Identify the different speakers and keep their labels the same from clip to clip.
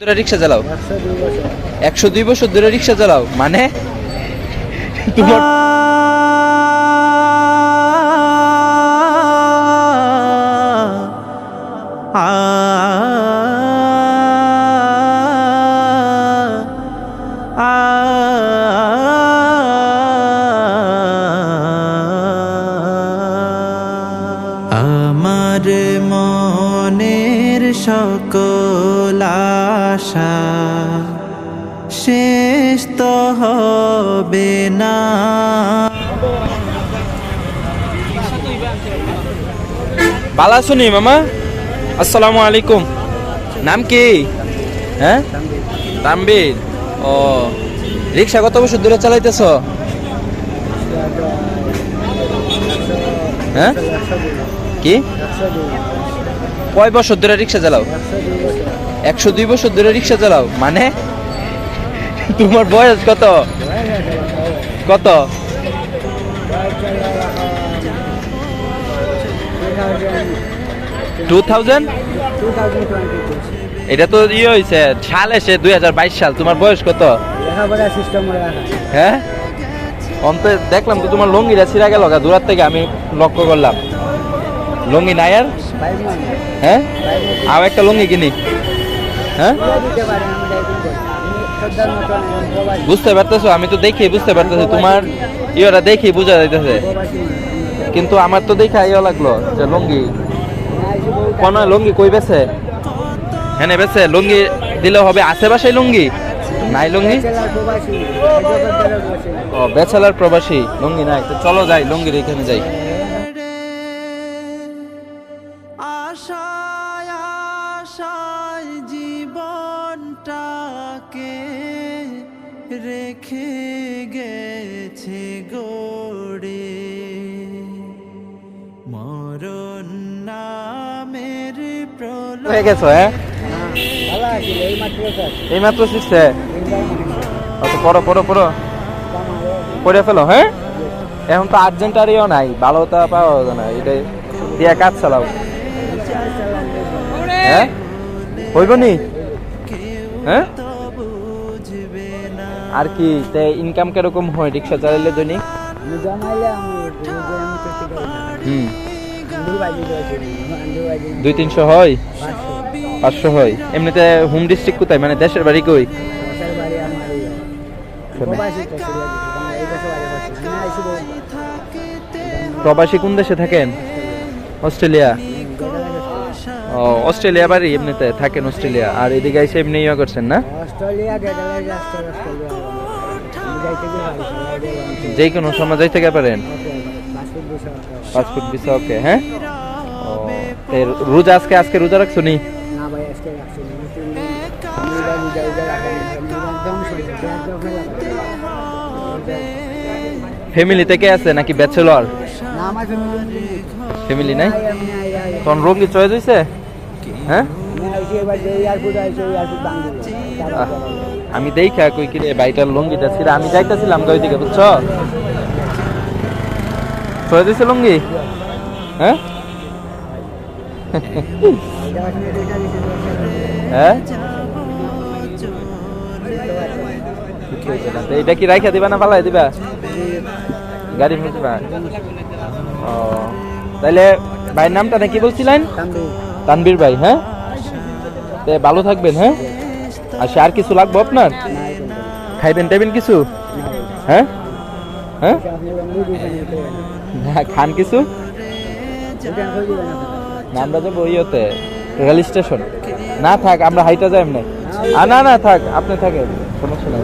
Speaker 1: ধরে রিক্সা চালাও।
Speaker 2: একশো দুই বছর
Speaker 1: রিক্সা চালাও। মানে? তোমার
Speaker 3: আমার মনের সকল আশা শেষ তো হবে না।
Speaker 1: শুনি মামা। আসসালামু আলাইকুম। নাম কি? হ্যাঁ? তাম্বির ও, রিক্সা কত বছর দূরে চালাইতেছ? হ্যাঁ? কি? কয় বছর ধরে রিক্সা চালাও?
Speaker 2: একশো দুই বছর
Speaker 1: ধরে রিক্সা চালাও? মানে? তোমার বয়স কত? কত? টু থাউজেন্ড এটা তো ইয়ে হয়েছে সাল এসে দুই হাজার বাইশ সাল। তোমার বয়স কত? হ্যাঁ? অন্ত দেখলাম তো তোমার লঙ্গিটা ছিঁড়া গেল দূরার থেকে আমি লক্ষ্য করলাম। লঙ্গি নাই আর? হ্যাঁ? একটা লঙ্গি কিনি। হ্যাঁ? বুঝতে পারতেছো? আমি তো দেখি বুঝতে পারতেছি। তোমার ইয়েটা দেখি বোঝা যাইতেছে। কিন্তু আমার তো দেখা ইয়ে লাগল যে লঙ্গি। কোন লঙ্গি কই বেছে? হ্যাঁ বেছে, লঙ্গি দিলে হবে আশেপাশে লঙ্গি? নাই লঙ্গি? ও, বেচালার প্রবাসী। লঙ্গি নাই। তো চলো যাই লঙ্গির এখানে যাই।
Speaker 3: রেখে গেছে গড়ে। মরণ নামের প্রলয়
Speaker 1: হয়ে গেছো হ্যাঁ?
Speaker 2: ভালো আছে এই মাত্র
Speaker 1: শিখছে? অত পড়ো পড়ো পড়ো। পড়ে ফেলো হ্যাঁ? এখন তো আর্জেন্ট আর ইয়েও নাই ভালো তা পাওয়া যায় না এটা দিয়ে কাজ চালাও। হ্যাঁ? হইব নি? হ্যাঁ? আর কি, তে ইনকাম কীরকম হয়? রিক্সা চালাইলে দৈনিক দুই তিনশো হয়?
Speaker 2: পাঁচশো
Speaker 1: হয়। এমনিতে হোম ডিস্ট্রিক্ট কোথায়? মানে দেশের বাড়ি কই?
Speaker 2: প্রবাসী
Speaker 1: কোন দেশে থাকেন? অস্ট্রেলিয়া? ও অস্ট্রেলিয়া বাড়ি এমনিতে থাকেন অস্ট্রেলিয়া। আর এদিকে এসে এমনি ইয়ে করছেন না?
Speaker 2: অস্ট্রেলিয়া যাইতে
Speaker 1: যে কোনো সময় যাই থেকে পারেন।
Speaker 2: পাসপোর্ট
Speaker 1: ভিসা ওকে হ্যাঁ? ও রোজা আজকে আজকে রোজা রাখছো নি? ফ্যামিলি থেকে আছে নাকি ব্যাচেলর?
Speaker 2: ফ্যামিলি
Speaker 1: নাই। তখন রোগী চয়েস হয়েছে হ্যাঁ?
Speaker 2: আমি আইসি এবার যে এয়ারপোর্ট আইসি এয়ারপোর্ট বাংলা
Speaker 1: আহ, আমি দেখা কই কি রে বাইটার লঙ্গিটা ছিল আমি যাইতেছিলাম তো ওইদিকে বুঝছ? চয়েস দিছে লুঙ্গি? হ্যাঁ? হ্যাঁ? এটা কি রাইখা দিবা না পালাই দিবা? গাড়ি দিবা? ও। তাইলে ভাইয়ের নামটা নাকি বলছিলেন? তানবীর ভাই হ্যাঁ? ভালো থাকবেন হ্যাঁ? আচ্ছা আর কিছু লাগবো আপনার? খাইবেন টাইবেন কিছু? হ্যাঁ? হ্যাঁ? না, খান কিছু? না আমরা যাব ইয়েতে রেল স্টেশন। না থাক আমরা হাইটা যাই এমনি। আর না না থাক আপনি থাকেন সমস্যা নেই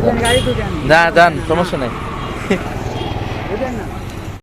Speaker 1: না যান সমস্যা নেই।
Speaker 2: না